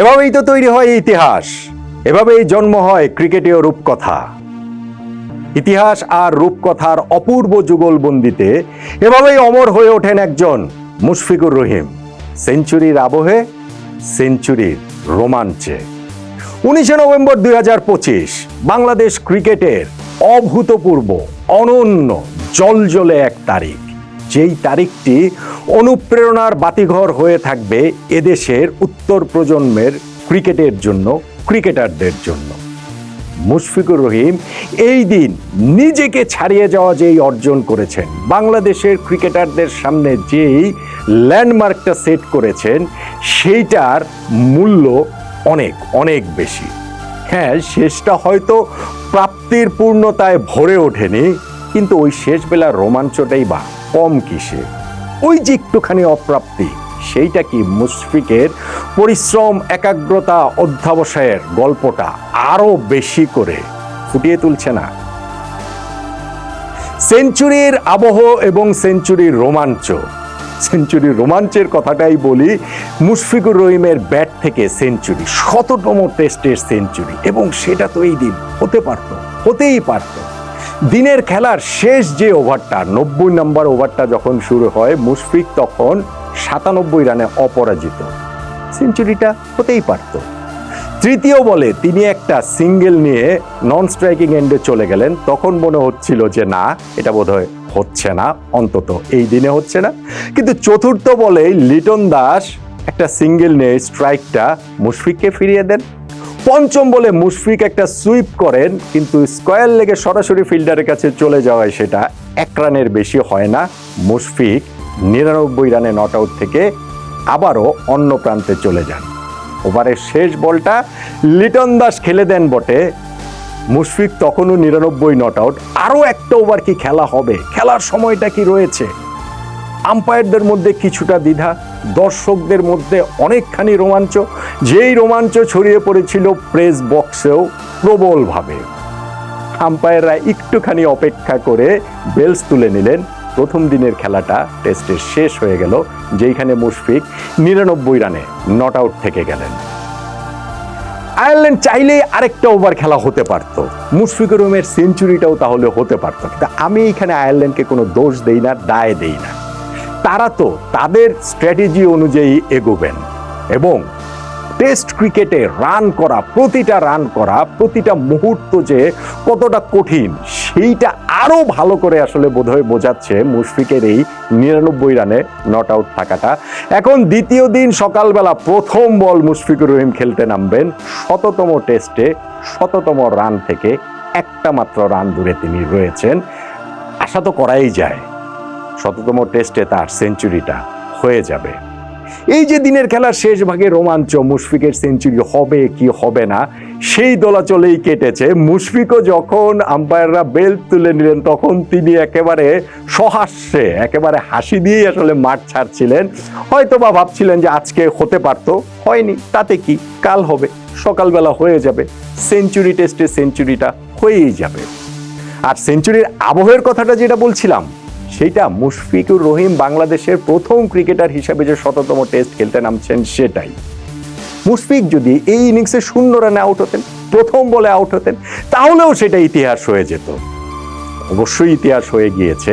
এভাবেই তো তৈরি হয় ইতিহাস। এভাবেই জন্ম হয় ক্রিকেটীয় রূপকথা। ইতিহাস আর রূপকথার অপূর্ব যুগলবন্দিতে এভাবেই অমর হয়ে ওঠেন একজন মুশফিকুর রহিম, সেঞ্চুরির আবহে, সেঞ্চুরির রোমাঞ্চে। উনিশে নভেম্বর দুই হাজার পঁচিশ, বাংলাদেশ ক্রিকেটের অভূতপূর্ব, অনন্য, জলজলে এক তারিখ। যেই তারিখটি অনুপ্রেরণার বাতিঘর হয়ে থাকবে এদেশের উত্তর প্রজন্মের ক্রিকেটের জন্য, ক্রিকেটারদের জন্য। মুশফিকুর রহিম এই দিন নিজেকে ছাড়িয়ে যাওয়া যেই অর্জন করেছেন, বাংলাদেশের ক্রিকেটারদের সামনে যেই ল্যান্ডমার্কটা সেট করেছেন, সেইটার মূল্য অনেক অনেক বেশি। হ্যাঁ শেষটা হয়তো প্রাপ্তির পূর্ণতায় ভরে ওঠেনি, কিন্তু ওই শেষ বেলার রোমাঞ্চটাই বা। কম কিসে? ওই যে একটুখানি অপ্রাপ্তি, সেইটা কি মুশফিকের পরিশ্রম, একাগ্রতা, অধ্যাবসায়ের গল্পটা আরও বেশি করে ফুটিয়ে তুলছে না? সেঞ্চুরির আবহ এবং সেঞ্চুরির রোমাঞ্চ। সেঞ্চুরির রোমাঞ্চের কথাটাই বলি, মুশফিকুর রহিমের ব্যাট থেকে সেঞ্চুরি, শততম টেস্টের সেঞ্চুরি, এবং সেটা তো এই দিন হতে পারত, হতেই পারত। দিনের খেলার শেষ যে ওভারটা, নব্বই নম্বর ওভারটা যখন শুরু হয়, মুশফিক তখন সাতানব্বই রানে অপরাজিত। সেঞ্চুরিটা হতেই পারত। তৃতীয় বলে তিনি একটা সিঙ্গেল নিয়ে নন স্ট্রাইকিং এন্ডে চলে গেলেন। তখন মনে হচ্ছিল যে, না, এটা বোধহয় হচ্ছে না, অন্তত এই দিনে হচ্ছে না। কিন্তু চতুর্থ বলে লিটন দাস একটা সিঙ্গেল নিয়ে স্ট্রাইকটা মুশফিককে ফিরিয়ে দেন। পঞ্চম বলে মুশফিক একটা সুইপ করেন, কিন্তু স্কোয়ার লেগে সরাসরি ফিল্ডারের কাছে চলে যাওয়ায় সেটা এক রানের বেশি হয় না। মুশফিক নিরানব্বই রানে নট আউট থেকে আবারও অন্য প্রান্তে চলে যান। ওভারের শেষ বলটা লিটন দাস খেলে দেন বটে। মুশফিক তখনও নিরানব্বই নট আউট আরও একটা ওভার কি খেলা হবে? খেলার সময়টা কি রয়েছে? আম্পায়ারদের মধ্যে কিছুটা দ্বিধা। দর্শকদের মধ্যে অনেকখানি রোমাঞ্চ। যেই রোমাঞ্চ ছড়িয়ে পড়েছিল প্রেস বক্সেও প্রবলভাবে। আম্পায়াররা একটুখানি অপেক্ষা করে বেলস তুলে নিলেন। প্রথম দিনের খেলাটা টেস্টের শেষ হয়ে গেল, যেইখানে মুশফিক নিরানব্বই রানে নট আউট থেকে গেলেন। আয়ারল্যান্ড চাইলেই আরেকটা ওভার খেলা হতে পারত। মুশফিকুর রহমের সেঞ্চুরিটাও তাহলে হতে পারত। কিন্তু আমি এখানে আয়ারল্যান্ডকে কোনো দোষ দেই না, দায় দেই না। তারা তো তাদের স্ট্র্যাটেজি অনুযায়ী এগোবেন এবং টেস্ট ক্রিকেটে রান করা, প্রতিটা রান করা, প্রতিটা মুহূর্ত যে কতটা কঠিন, সেইটা আরও ভালো করে আসলে বোধহয় বোঝাচ্ছে মুশফিকের এই নিরানব্বই রানে নট আউট থাকাটা। এখন দ্বিতীয় দিন সকালবেলা প্রথম বল মুশফিকুর রহিম খেলতে নামবেন। শততম টেস্টে শততম রান থেকে একটা মাত্র রান দূরে তিনি রয়েছেন। আশা তো করাই যায়। শততম টেস্টে তার সেঞ্চুরিটা হয়ে যাবে। এই যে দিনের খেলার শেষ ভাগে রোমাঞ্চ মুশফিকের সেঞ্চুরি হবে কি হবে না, সেই দোলাচলেই কেটেছে। মুশফিকও যখন আম্পায়াররা বেল তুলে নিলেন, তখন তিনি একেবারে সহাস্যে, একেবারে হাসি দিয়েই আসলে মাঠ ছাড়ছিলেন। হয়তো বা ভাবছিলেন যে আজকে হতে পারতো, হয়নি, তাতে কি? কাল হবে, সকালবেলা হয়ে যাবে। সেঞ্চুরি টেস্টে সেঞ্চুরিটা হয়েই যাবে। আর সেঞ্চুরির আবহের কথাটা যেটা বলছিলাম সেইটা মুশফিকুর রহিম বাংলাদেশের প্রথম ক্রিকেটার হিসেবে যে শততম টেস্ট খেলতে নামছেন সেটাই। মুশফিক যদি এই ইনিংসে শূন্য রানে আউট হতেন, প্রথম বলে আউট হতেন, তাহলেও সেটা ইতিহাস হয়ে যেত। অবশ্যই ইতিহাস হয়ে গিয়েছে।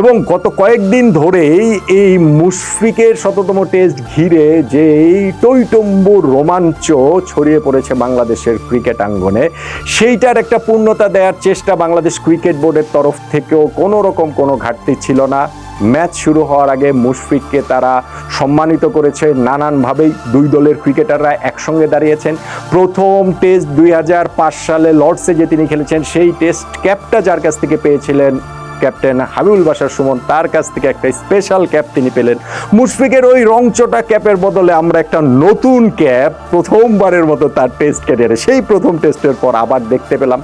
এবং গত কয়েকদিন ধরেই এই মুশফিকের শততম টেস্ট ঘিরে যে এই টৈটম্বুর রোমাঞ্চ ছড়িয়ে পড়েছে বাংলাদেশের ক্রিকেট আঙ্গনে, সেইটার একটা পূর্ণতা দেওয়ার চেষ্টা বাংলাদেশ ক্রিকেট বোর্ডের তরফ থেকেও কোনো রকম কোনো ঘাটতি ছিল না। ম্যাচ শুরু হওয়ার আগে মুশফিককে তারা সম্মানিত করেছে। নানানভাবেই দুই দলের ক্রিকেটাররা একসঙ্গে দাঁড়িয়েছেন। প্রথম টেস্ট দুই হাজার পাঁচ সালে লর্ডসে যে তিনি খেলেছেন, সেই টেস্ট ক্যাপটা যার কাছ থেকে পেয়েছিলেন ক্যাপ্টেন হাবিবুল বাসার সুমন তার কাছ থেকে একটা স্পেশাল ক্যাপ তিনি পেলেন। মুশফিকের ওই রংচটা ক্যাপের বদলে আমরা একটা নতুন ক্যাপ প্রথমবারের মতো তার টেস্ট ক্যারিয়ারে সেই প্রথম টেস্টের পর আবার দেখতে পেলাম।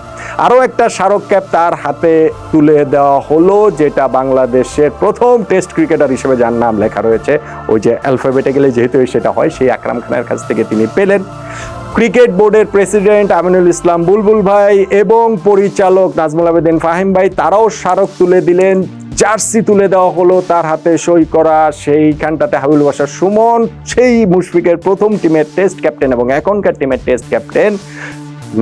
আরও একটা স্মারক ক্যাপ তার হাতে তুলে দেওয়া হলো, যেটা বাংলাদেশের প্রথম টেস্ট ক্রিকেটার হিসেবে যার নাম লেখা রয়েছে। ওই যে অ্যালফাবেটিক্যালি যেহেতু সেটা হয়, সেই আকরাম খানের কাছ থেকে তিনি পেলেন। ক্রিকেট বোর্ডের প্রেসিডেন্ট আমিনুল ইসলাম বুলবুল ভাই এবং পরিচালক নাজমুল আবেদিন ফাহিম ভাই, তারাও স্মারক তুলে দিলেন, জার্সি তুলে দেওয়া হলো তার হাতে সই করা সেইখানটাতে হাবিল বাসার সুমন, সেই মুশফিকের প্রথম টিমের টেস্ট ক্যাপ্টেন এবং এখনকার টিমের টেস্ট ক্যাপ্টেন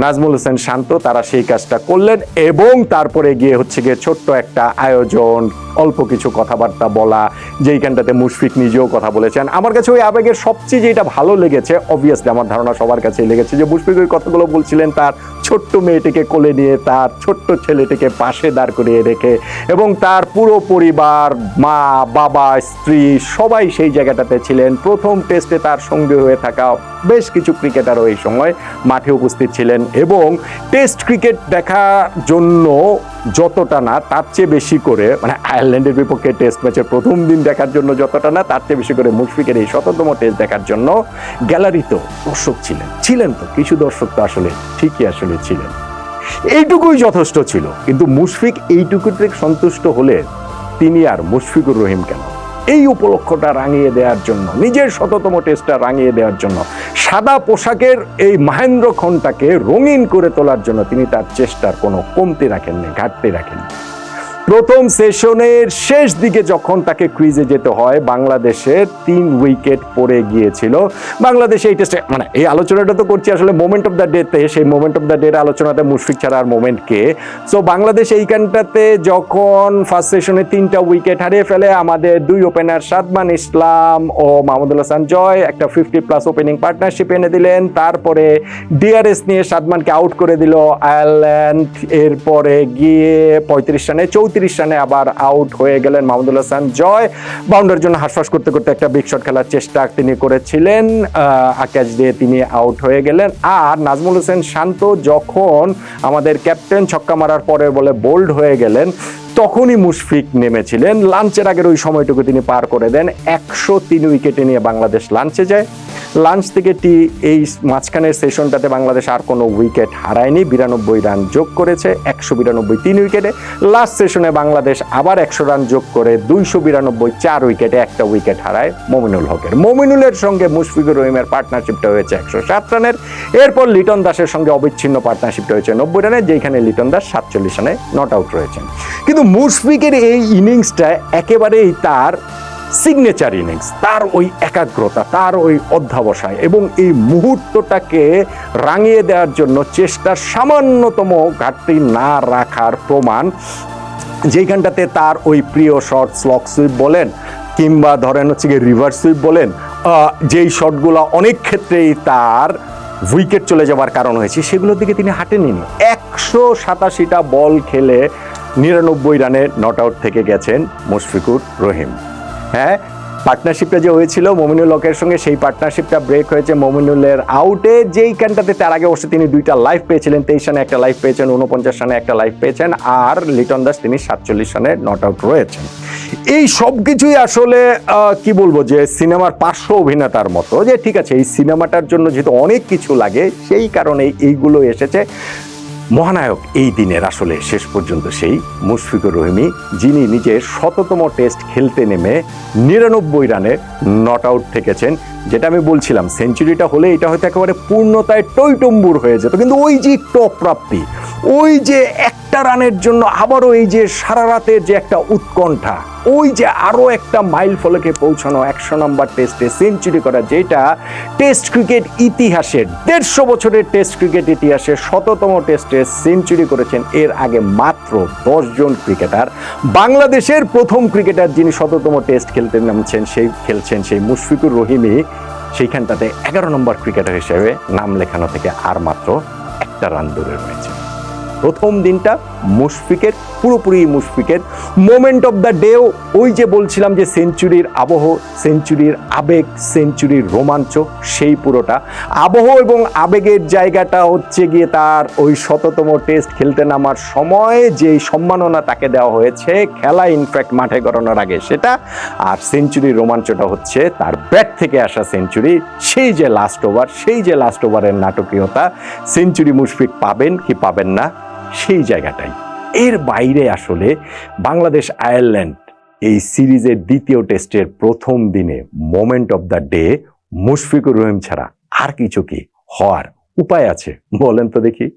নাজমুল হোসেন শান্ত, তারা সেই কাজটা করলেন এবং তারপরে গিয়ে হচ্ছে গিয়ে ছোট্ট একটা আয়োজন, অল্প কিছু কথাবার্তা বলা, যেইখানটাতে মুশফিক নিজেও কথা বলেছেন। আমার কাছে ওই আবেগের সবচেয়ে যেটা ভালো লেগেছে অবভিয়াসলি আমার ধারণা সবার কাছেই লেগেছে যে মুশফিক ওই কথাগুলো বলছিলেন তার ছোট্ট মেয়েটিকে কোলে নিয়ে, তার ছোট্ট ছেলেটিকে পাশে দাঁড় করিয়ে রেখে এবং তার পুরো পরিবার, মা, বাবা, স্ত্রী সবাই সেই জায়গাটাতে ছিলেন। প্রথম টেস্টে তার সঙ্গে হয়ে থাকা বেশ কিছু ক্রিকেটারও এই সময় মাঠে উপস্থিত ছিলেন। এবং টেস্ট ক্রিকেট দেখার জন্য যতটা না, তার চেয়ে বেশি করে মানে আয়ারল্যান্ডের বিপক্ষে টেস্ট ম্যাচের প্রথম দিন দেখার জন্য যতটা না, তার চেয়ে বেশি করে মুশফিকের এই শততম টেস্ট দেখার জন্য গ্যালারিতেও দর্শক ছিলেন। ছিলেন তো, কিছু দর্শক তো আসলে, ঠিকই আসলে ছিলেন। এইটুকুই যথেষ্ট ছিল, কিন্তু মুশফিক এইটুকুতে সন্তুষ্ট হলে তিনি আর মুশফিকুর রহিম কেন? এই উপলক্ষটা রাঙিয়ে দেওয়ার জন্য, নিজের শততম টেস্টটা রাঙিয়ে দেওয়ার জন্য, সাদা পোশাকের এই মহেন্দ্রক্ষণটাকে রঙিন করে তোলার জন্য তিনি তার চেষ্টার কোনো কমতি রাখেননি, ঘাটতি রাখেননি। প্রথম সেশনের শেষ দিকে যখন তাকে ক্রিজে যেতে হয় বাংলাদেশের তিন উইকেট পড়ে গিয়েছিল। বাংলাদেশে এই টেস্টে মানে এই আলোচনাটা তো করছি আসলে মোমেন্ট অফ দ্য ডেতে সেই মোমেন্ট অফ দ্য ডের আলোচনাতে মুশফিক ছাড়া আর মোমেন্ট কে। সো বাংলাদেশ এইখানটাতে যখন ফার্স্ট সেশনে তিনটা উইকেট হারিয়ে ফেলে, আমাদের দুই ওপেনার সাদমান ইসলাম ও মাহমুদুল হাসান জয়, একটা ফিফটি প্লাস ওপেনিং পার্টনারশিপ এনে দিলেন। তারপরে ডিআরএস নিয়ে সাদমানকে আউট করে দিল আয়ারল্যান্ড। এরপরে গিয়ে পঁয়ত্রিশ রানে চৌত্রিশ রানে আবার আউট হয়ে গেলেন মাহমুদুল হাসান। জয় বাউন্ডারির জন্য হাসফাস করতে করতে একটা বিগ শট খেলার চেষ্টা তিনি করেছিলেন আকাশ দিয়ে তিনি আউট হয়ে গেলেন। আর নাজমুল হোসেন শান্ত যখন আমাদের ক্যাপ্টেন ছক্কা মারার পরে বলে বোল্ড হয়ে গেলেন, তখনই মুশফিক নেমেছিলেন। লাঞ্চের আগের ওই সময়টুকু তিনি পার করে দেন। একশো তিন উইকেটে নিয়ে বাংলাদেশ লাঞ্চে যায়। লাঞ্চ থেকে টি এই মাঝখানের সেশনটাতে বাংলাদেশ আর কোনো উইকেট হারায়নি। বিরানব্বই রান যোগ করেছে, একশো বিরানব্বই তিন উইকেটে। লাস্ট সেশনে বাংলাদেশ আবার একশো রান যোগ করে, দুইশো বিরানব্বই চার উইকেটে একটা উইকেট হারায় মমিনুল হকের। মমিনুলের সঙ্গে মুশফিকুর রহিমের পার্টনারশিপটা হয়েছে একশো সাত রানের। এরপর লিটন দাসের সঙ্গে অবিচ্ছিন্ন পার্টনারশিপটা হয়েছে নব্বই রানে যেখানে লিটন দাস সাতচল্লিশ রানে নট আউট রয়েছেন। কিন্তু মুশফিকের এই ইনিংসটা একেবারেই তার সিগনেচার ইনিংস তার ওই একাগ্রতা, তার ওই অধ্যাবসায় এবং এই মুহূর্তটাকে রাঙিয়ে দেওয়ার জন্য চেষ্টার সামান্যতম ঘাটতি না রাখার প্রমাণ, যেইখানটাতে তার ওই প্রিয় শট স্লক সুইপ বলেন কিংবা ধরেন হচ্ছে গিয়ে রিভার্স সুইপ বলেন যেই শটগুলো অনেক ক্ষেত্রেই তার উইকেট চলে যাওয়ার কারণ হয়েছে, সেগুলোর দিকে তিনি হাঁটেনি একশো সাতাশিটা বল খেলে নিরানব্বই রানে নট আউট থেকে গেছেন মুশফিকুর রহিম। হ্যাঁ পার্টনারশিপটা যে হয়েছিল মমিনুল হকের সঙ্গে, সেই পার্টনারশিপটা ব্রেক হয়েছে মমিনুলের আউটে যেইখানটাতে তার আগে অবশ্যই তিনি দুইটা লাইফ পেয়েছিলেন, তেইশ রানে একটা লাইফ পেয়েছেন উনপঞ্চাশ রানে একটা লাইফ পেয়েছেন, আর লিটন দাস তিনি সাতচল্লিশ রানে নট আউট রয়েছেন। এই সব কিছুই আসলে কি বলব যে সিনেমার পার্শ্ব অভিনেতার মতো। যে ঠিক আছে, এই সিনেমাটার জন্য যেহেতু অনেক কিছু লাগে, সেই কারণেই এইগুলো এসেছে। মহানায়ক এই দিনের আসলে শেষ পর্যন্ত সেই মুশফিকুর রহিমি যিনি নিজের শততম টেস্ট খেলতে নেমে নিরানব্বই রানে নট আউট থেকেছেন। যেটা আমি বলছিলাম সেঞ্চুরিটা হলে এটা হয়তো একেবারে পূর্ণতায় টইটম্বুর হয়ে যেত, কিন্তু ওই যে একটু অপ্রাপ্তি ওই যে একটা রানের জন্য আবারও এই যে সারা রাতের যে একটা উৎকণ্ঠা, ওই যে আরও একটা মাইল ফলকে পৌঁছানো একশো নম্বর টেস্টে সেঞ্চুরি করা যেটা টেস্ট ক্রিকেট ইতিহাসে দেড়শো বছরের টেস্ট ক্রিকেট ইতিহাসে শততম টেস্টে সেঞ্চুরি করেছেন। এর আগে মাত্র দশজন ক্রিকেটার। বাংলাদেশের প্রথম ক্রিকেটার যিনি শততম টেস্ট খেলতে নামছেন, সেই খেলছেন সেই মুশফিকুর রহিমি সেইখানটাতে এগারো নম্বর ক্রিকেটার হিসেবে নাম লেখানো থেকে আর মাত্র একটা রান দূরে রয়েছে। প্রথম দিনটা মুশফিকের, পুরোপুরি মুশফিকের। মোমেন্ট অফ দ্য ডেও ওই যে বলছিলাম যে সেঞ্চুরির আবহ সেঞ্চুরির আবেগ সেঞ্চুরির রোমাঞ্চ, সেই পুরোটা। আবহ এবং আবেগের জায়গাটা হচ্ছে গিয়ে তার ওই শততম টেস্ট খেলতে নামার সময় যেই সম্মাননা তাকে দেওয়া হয়েছে, খেলা ইনফ্যাক্ট মাঠে গড়ানোর আগে সেটা। আর সেঞ্চুরির রোমাঞ্চটা হচ্ছে তার ব্যাট থেকে আসা সেঞ্চুরি সেই যে লাস্ট ওভার সেই যে লাস্ট ওভারের নাটকীয়তা। সেঞ্চুরি মুশফিক পাবেন কি পাবেন না? সেই জায়গাটাই। এর বাইরে আসলে বাংলাদেশ আয়ারল্যান্ড এই সিরিজের দ্বিতীয় টেস্টের প্রথম দিনে moment of the day Mushfiqur Rahim ছাড়া আর কিছু কি হওয়ার উপায় আছে? বলেন তো দেখি।